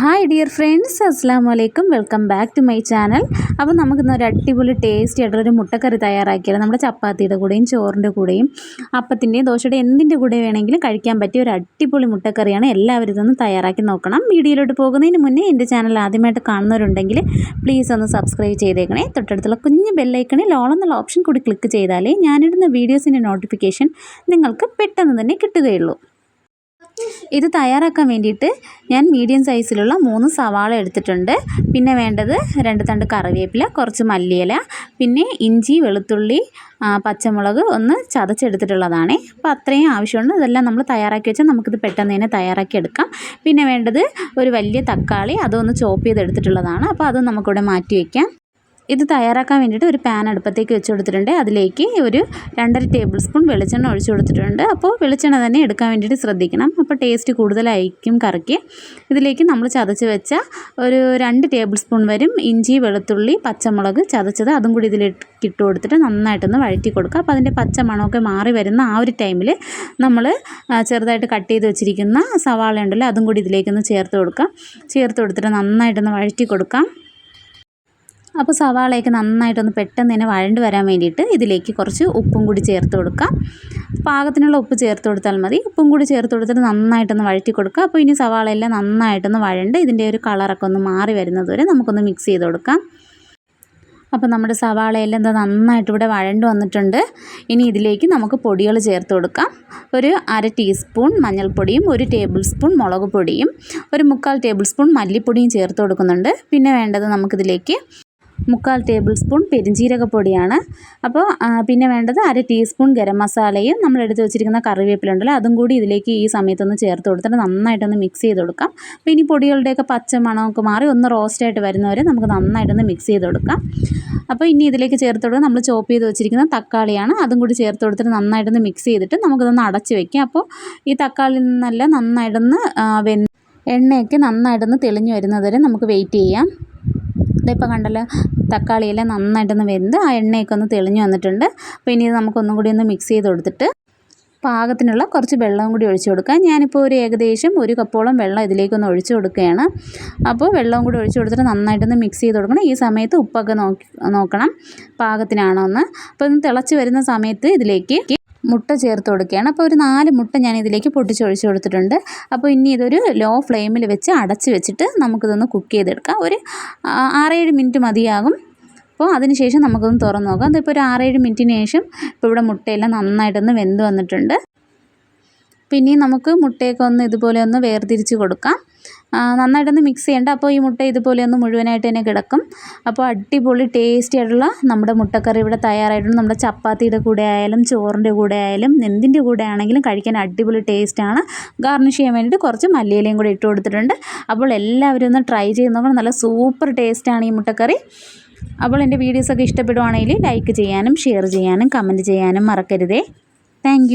Hi dear friends അസ്സാം വലൈക്കും welcome back to my channel അപ്പോൾ നമുക്കിന്ന് ഒരു അടിപൊളി ടേസ്റ്റി ആയിട്ടുള്ളൊരു മുട്ടക്കറി തയ്യാറാക്കിയാൽ നമ്മുടെ ചപ്പാത്തിയുടെ കൂടെയും ചോറിന്റെ കൂടെയും അപ്പത്തിന്റെയും ദോശയുടെ എന്തിന്റെ കൂടെ വേണമെങ്കിലും കഴിക്കാൻ പറ്റിയ ഒരു അടിപൊളി മുട്ടക്കറിയാണ് എല്ലാവരും ഇതൊന്ന് തയ്യാറാക്കി നോക്കണം. വീഡിയോയിലോട്ട് പോകുന്നതിന് മുന്നേ എന്റെ ചാനൽ ആദ്യമായിട്ട് കാണുന്നവരുണ്ടെങ്കിൽ പ്ലീസ് ഒന്ന് സബ്സ്ക്രൈബ് ചെയ്തേക്കണേ. തൊട്ടടുത്തുള്ള കുഞ്ഞ് ബെല്ലൈക്കണിൽ എന്നുള്ള ഓപ്ഷൻ കൂടി ക്ലിക്ക് ചെയ്താലേ ഞാനിടുന്ന വീഡിയോസിന്റെ നോട്ടിഫിക്കേഷൻ നിങ്ങൾക്ക് പെട്ടെന്ന് തന്നെ കിട്ടുകയുള്ളൂ. ഇത് തയ്യാറാക്കാൻ വേണ്ടിയിട്ട് ഞാൻ മീഡിയം സൈസിലുള്ള മൂന്ന് സവാള എടുത്തിട്ടുണ്ട്. പിന്നെ വേണ്ടത് രണ്ട് തണ്ട് കറിവേപ്പില കുറച്ച് മല്ലിയില പിന്നെ ഇഞ്ചി വെളുത്തുള്ളി പച്ചമുളക് ഒന്ന് ചതച്ചെടുത്തിട്ടുള്ളതാണ്. അപ്പോൾ അത്രയും ആവശ്യമുണ്ട്. ഇതെല്ലാം നമ്മൾ തയ്യാറാക്കി വെച്ചാൽ നമുക്കിത് പെട്ടെന്ന് തന്നെ തയ്യാറാക്കി എടുക്കാം. പിന്നെ വേണ്ടത് ഒരു വലിയ തക്കാളി അതൊന്ന് ചോപ്പ് ചെയ്തെടുത്തിട്ടുള്ളതാണ്. അപ്പോൾ അത് നമുക്കിവിടെ മാറ്റി വയ്ക്കാം ഇത് തയ്യാറാക്കാൻ വേണ്ടിയിട്ട് ഒരു പാൻ അടുപ്പത്തേക്ക് വെച്ച് കൊടുത്തിട്ടുണ്ട്. അതിലേക്ക് ഒരു രണ്ടര ടേബിൾ സ്പൂൺ വെളിച്ചെണ്ണ ഒഴിച്ചു കൊടുത്തിട്ടുണ്ട്. അപ്പോൾ വെളിച്ചെണ്ണ തന്നെ എടുക്കാൻ വേണ്ടിയിട്ട് ശ്രദ്ധിക്കണം. അപ്പോൾ ടേസ്റ്റ് കൂടുതലായിരിക്കും കറിക്ക്. ഇതിലേക്ക് നമ്മൾ ചതച്ച് വെച്ച ഒരു രണ്ട് ടേബിൾ സ്പൂൺ വരും ഇഞ്ചി വെളുത്തുള്ളി പച്ചമുളക് ചതച്ചത്. അതും കൂടി ഇതിലേക്ക് ഇട്ട് കൊടുത്തിട്ട് നന്നായിട്ടൊന്ന് വഴറ്റി കൊടുക്കുക. അപ്പോൾ അതിന്റെ പച്ച മണമൊക്കെ മാറി വരുന്ന ആ ഒരു ടൈമിൽ നമ്മൾ ചെറുതായിട്ട് കട്ട് ചെയ്ത് വെച്ചിരിക്കുന്ന സവാള ഉണ്ടല്ലോ അതും കൂടി ഇതിലേക്കൊന്ന് ചേർത്ത് കൊടുക്കാം. ചേർത്ത് കൊടുത്തിട്ട് നന്നായിട്ടൊന്ന് വഴറ്റി കൊടുക്കാം. അപ്പോൾ സവാളയൊക്കെ നന്നായിട്ടൊന്ന് പെട്ടെന്ന് തന്നെ വഴണ്ട് വരാൻ വേണ്ടിയിട്ട് ഇതിലേക്ക് കുറച്ച് ഉപ്പും കൂടി ചേർത്ത് കൊടുക്കാം. പാകത്തിനുള്ള ഉപ്പ് ചേർത്ത് കൊടുത്താൽ മതി. ഉപ്പും കൂടി ചേർത്ത് കൊടുത്തിട്ട് നന്നായിട്ടൊന്ന് വഴറ്റി കൊടുക്കുക. അപ്പോൾ ഇനി സവാളയെല്ലാം നന്നായിട്ടൊന്ന് വഴണ്ട് ഇതിന്റെ ഒരു കളറൊക്കെ ഒന്ന് മാറി വരുന്നത് വരെ നമുക്കൊന്ന് മിക്സ് ചെയ്ത് കൊടുക്കാം. അപ്പോൾ നമ്മുടെ സവാളയെല്ലാം എന്താ നന്നായിട്ട് ഇവിടെ വഴണ്ട് വന്നിട്ടുണ്ട്. ഇനി ഇതിലേക്ക് നമുക്ക് പൊടികൾ ചേർത്ത് കൊടുക്കാം. ഒരു അര ടീസ്പൂൺ മഞ്ഞൾപ്പൊടിയും ഒരു ടേബിൾ സ്പൂൺ മുളക് പൊടിയും ഒരു മുക്കാൽ ടേബിൾ സ്പൂൺ മല്ലിപ്പൊടിയും ചേർത്ത് കൊടുക്കുന്നുണ്ട്. പിന്നെ വേണ്ടത് നമുക്കിതിലേക്ക് മുക്കാൽ ടേബിൾ സ്പൂൺ പെരിഞ്ജീരകപ്പൊടിയാണ് അപ്പോൾ പിന്നെ വേണ്ടത് അര ടീസ്പൂൺ ഗരം മസാലയും നമ്മൾ എടുത്ത് വെച്ചിരിക്കുന്ന കറിവേപ്പിലുണ്ടല്ലോ അതും കൂടി ഇതിലേക്ക് ഈ സമയത്തൊന്ന് ചേർത്ത് കൊടുത്തിട്ട് നന്നായിട്ടൊന്ന് മിക്സ് ചെയ്ത് കൊടുക്കാം. അപ്പോൾ ഇനി പൊടികളുടെയൊക്കെ പച്ച മണമൊക്കെ മാറി ഒന്ന് റോസ്റ്റായിട്ട് വരുന്നവരെ നമുക്ക് നന്നായിട്ടൊന്ന് മിക്സ് ചെയ്ത് കൊടുക്കാം. അപ്പോൾ ഇനി ഇതിലേക്ക് ചേർത്ത് കൊടുക്കുക നമ്മൾ ചോപ്പ് ചെയ്ത് വെച്ചിരിക്കുന്ന തക്കാളിയാണ്. അതും കൂടി ചേർത്ത് കൊടുത്തിട്ട് നന്നായിട്ടൊന്ന് മിക്സ് ചെയ്തിട്ട് നമുക്കിതൊന്ന് അടച്ച് വെക്കാം. അപ്പോൾ ഈ തക്കാളി നിന്നെല്ലാം നന്നായിട്ടൊന്ന് വെന്ത് എണ്ണയൊക്കെ നന്നായിട്ടൊന്ന് തെളിഞ്ഞു വരുന്നതുവരെ നമുക്ക് വെയിറ്റ് ചെയ്യാം. ഇതിപ്പോൾ കണ്ടല്ലോ തക്കാളിയെല്ലാം നന്നായിട്ടൊന്ന് വെന്ത് ആ എണ്ണയൊക്കെ ഒന്ന് തെളിഞ്ഞു വന്നിട്ടുണ്ട്. അപ്പോൾ ഇനി ഇത് നമുക്കൊന്നും കൂടി ഒന്ന് മിക്സ് ചെയ്ത് കൊടുത്തിട്ട് പാകത്തിനുള്ള കുറച്ച് വെള്ളവും കൂടി ഒഴിച്ചു കൊടുക്കാം. ഞാനിപ്പോൾ ഒരു ഏകദേശം ഒരു കപ്പോളം വെള്ളം ഇതിലേക്കൊന്ന് ഒഴിച്ചു കൊടുക്കുകയാണ്. അപ്പോൾ വെള്ളവും കൂടി ഒഴിച്ചു കൊടുത്തിട്ട് നന്നായിട്ടൊന്ന് മിക്സ് ചെയ്ത് കൊടുക്കണം. ഈ സമയത്ത് ഉപ്പൊക്കെ നോക്കി നോക്കണം പാകത്തിനാണോ എന്ന് അപ്പോൾ ഒന്ന് തിളച്ച് വരുന്ന സമയത്ത് ഇതിലേക്ക് മുട്ട ചേർത്ത് കൊടുക്കുകയാണ്. അപ്പോൾ ഒരു നാല് മുട്ട ഞാൻ ഇതിലേക്ക് പൊട്ടിച്ചൊഴിച്ച് കൊടുത്തിട്ടുണ്ട്. അപ്പോൾ ഇനി ഇതൊരു ലോ ഫ്ലെയിമിൽ വെച്ച് അടച്ച് വെച്ചിട്ട് നമുക്കിതൊന്ന് കുക്ക് ചെയ്തെടുക്കാം. ഒരു ആറേഴ് മിനിറ്റ് മതിയാകും. അപ്പോൾ അതിന് ശേഷം നമുക്കൊന്ന് തുറന്ന് നോക്കാം. അതിപ്പോൾ ഒരു ആറേഴ് മിനിറ്റിന് ശേഷം ഇപ്പോൾ ഇവിടെ മുട്ടയെല്ലാം നന്നായിട്ടൊന്ന് വെന്ത് വന്നിട്ടുണ്ട്. പിന്നെയും നമുക്ക് മുട്ടയൊക്കെ ഒന്ന് ഇതുപോലെ ഒന്ന് വേർതിരിച്ച് കൊടുക്കാം. നന്നായിട്ടൊന്ന് മിക്സ് ചെയ്യേണ്ട. അപ്പോൾ ഈ മുട്ട ഇതുപോലെ ഒന്ന് മുഴുവനായിട്ട് തന്നെ കിടക്കും. അപ്പോൾ അടിപൊളി ടേസ്റ്റി ആയിട്ടുള്ള നമ്മുടെ മുട്ടക്കറി ഇവിടെ തയ്യാറായിട്ടുണ്ട്. നമ്മുടെ ചപ്പാത്തിയുടെ കൂടെ ആയാലും ചോറിന്റെ കൂടെ ആയാലും എന്തിന്റെ കൂടെ ആണെങ്കിലും കഴിക്കാൻ അടിപൊളി ടേസ്റ്റാണ് ഗാർണിഷ് ചെയ്യാൻ വേണ്ടിയിട്ട് കുറച്ച് മല്ലിയിലയും കൂടി ഇട്ട് കൊടുത്തിട്ടുണ്ട്. അപ്പോൾ എല്ലാവരും ഒന്ന് ട്രൈ ചെയ്ത് നോക്കണം. നല്ല സൂപ്പർ ടേസ്റ്റാണ് ഈ മുട്ടക്കറി. അപ്പോൾ എന്റെ വീഡിയോസൊക്കെ ഇഷ്ടപ്പെടുവാണെങ്കിൽ ലൈക്ക് ചെയ്യാനും ഷെയർ ചെയ്യാനും കമന്റ് ചെയ്യാനും മറക്കരുതേ. താങ്ക്